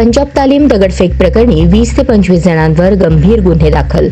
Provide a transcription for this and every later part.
Punjab तालीम दगडफेक प्रकरणी वीस ते पंचवीस जणांवर गंभीर गुन्हे दाखल.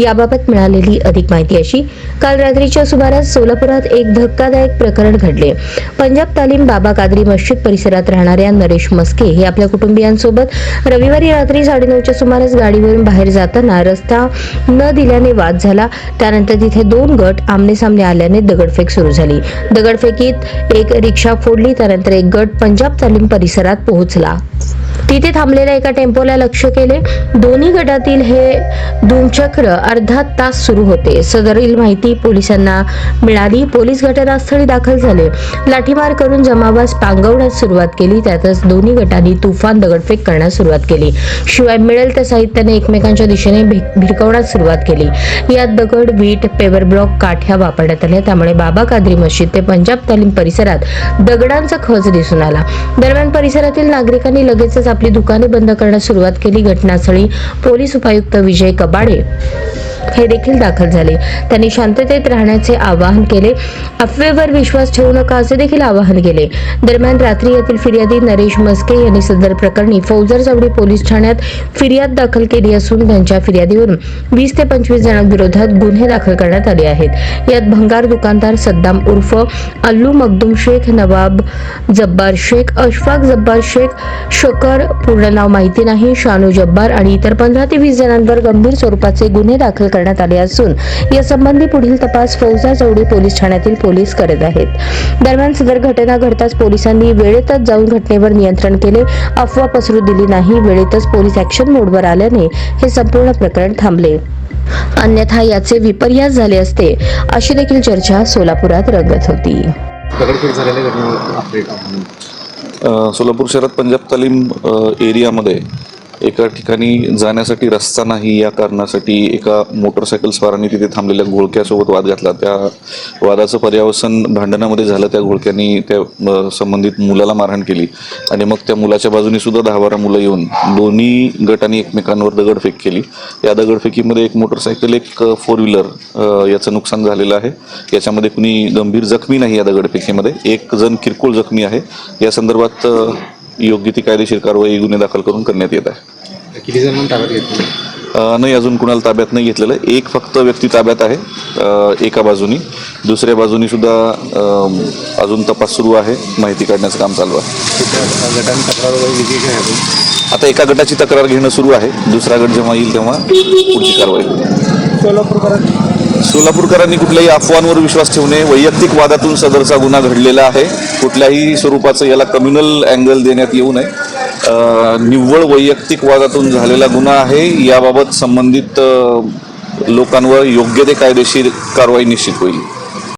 याबाबत मिळालेली अधिक माहिती अशी काल रात्रीच्या सुमारास सोलापुरात एक धक्कादायक प्रकरण घडले. पंजाब तालीम बाबा कादरी मस्जिद परिसरात राहणाऱ्या नरेश मस्के हे आपल्या कुटुंबियांसोबत रविवारी रात्री साडेनऊच्या सुमारास गाडीवरून बाहेर जाताना रस्ता न दिल्याने वाद झाला. त्यानंतर तिथे दोन गट आमने सामने आल्याने दगडफेक सुरू झाली. दगडफेकीत एक रिक्षा फोडली त्यानंतर एक गट पंजाब तालीम परिसरात पोहोचला. तिथे थांबलेल्या एका टेम्पोला लक्ष केले. दोन्ही गटातील हे धूमचक्र अर्धा तास सुरू होते. सदरील माहिती पोलिसांना मिळाली. पोलीस घटनास्थळी दाखल झाले. लाठीमार करून जमावास पांगवण्यास सुरुवात केली. त्यातच दोन्ही गटांनी तुफान दगडफेक करण्यास सुरुवात केली. शिवाय मिळेल त्या साहित्याने एकमेकांच्या दिशेने भिरकवण्यास सुरुवात केली. यात दगड वीट पेवर ब्लॉक काठ्या वापरण्यात आल्या. त्यामुळे बाबा कादरी मशीद ते पंजाब तालीम परिसरात दगडांचा खच दिसून आला. दरम्यान परिसरातील नागरिकांनी लगेचच आपली दुकाने बंद करण्यास सुरुवात केली. घटनास्थळी पोलीस उपायुक्त विजय कबाडे हे देखील दाखल झाले. त्यांनी शांततेत राहण्याचे आवाहन केले. अफवेवर विश्वास ठेवू नका असे देखील आवाहन केले. दरम्यान रात्री येथील फिर्यादी नरेश मस्के यांनी सदर प्रकरणी फौजर चौडी पोलीस ठाण्यात फिर्याद दाखल केली असून त्यांच्या फिर्यादीवरून वीस ते पंचवीस जणांविरोधात गुन्हे दाखल करण्यात आले आहेत. यात भंगार दुकानदार सद्दाम उर्फ अल्लू मखदूम शेख नवाब जब्बार शेख अशफाक जब्बार शेख शकर पूर्ण नाव माहिती नाही. शानू जब्बार आणि इतर पंधरा ते वीस जणांवर गंभीर स्वरूपाचे गुन्हे दाखल करण्यात आले असून यासंबंधी पुढील तपास फौजा चौडी पोलीस ठाण्यातील पोलीस करत आहेत. दरम्यान सदर घटना घडताच पोलिसांनी वेळेतच जाऊन घटनेवर नियंत्रण केले. अफवा पसरू दिली नाही. वेळेतच पोलीस ऍक्शन मोडवर आल्याने हे संपूर्ण प्रकरण थांबले. अन्यथा याचे विपर्यास झाले असते. अशी देखील चर्चा सोलापुरात रंगत होती. सोलापूर शहरात पंजाब तालीम एरियामध्ये एका ठिकाणी जाण्यासाठी रस्ता नाही या कारणासाठी एका मोटरसायकल स्वाराने तिथे थांबलेल्या घोळक्यासोबत वाद घातला. त्या वादाचं पर्यावसन भांडणामध्ये झालं त्या घोळक्यांनी त्या संबंधित मुलाला मारहाण केली. आणि मग त्या मुलाच्या बाजूने सुद्धा दहा बारा मुलं येऊन दोन्ही गटांनी एकमेकांवर दगडफेक केली. या दगडफेकीमध्ये एक मोटरसायकल एक फोर व्हीलर याचं नुकसान झालेलं आहे. याच्यामध्ये कुणी गंभीर जखमी नाही या दगडफेकीमध्ये. एक जण किरकोळ जखमी आहे. या संदर्भात योग्य ती कायदेशीर कारवाई गुन्हे दाखल करून करण्यात येत आहे. किती जणांना ताब्यात घेतलं नाही अजून कुणाला ताब्यात नाही घेतलेलं. आहे. एक फक्त व्यक्ती ताब्यात आहे. एका बाजूनी. दुसऱ्या बाजूनी सुद्धा अजून तपास सुरू आहे. माहिती काढण्याचं काम चालू आहे. आता एका गटाची तक्रार घेणं सुरू आहे. दुसरा गट जेव्हा येईल तेव्हा पुढची कारवाई सोलापूरकरांनी? सोलापूरकरांनी कुठल्याही अफवांवर विश्वास ठेवणे वैयक्तिक वादातून सदरचा गुन्हा घडलेला आहे. कुठल्याही स्वरूपाचं याला कम्युनल अँगल देण्यात येऊ नये. निव्वळ वैयक्तिक वादातून झालेला गुन्हा आहे. याबाबत संबंधित लोकांवर योग्य ते कायदेशीर कारवाई निश्चित होईल.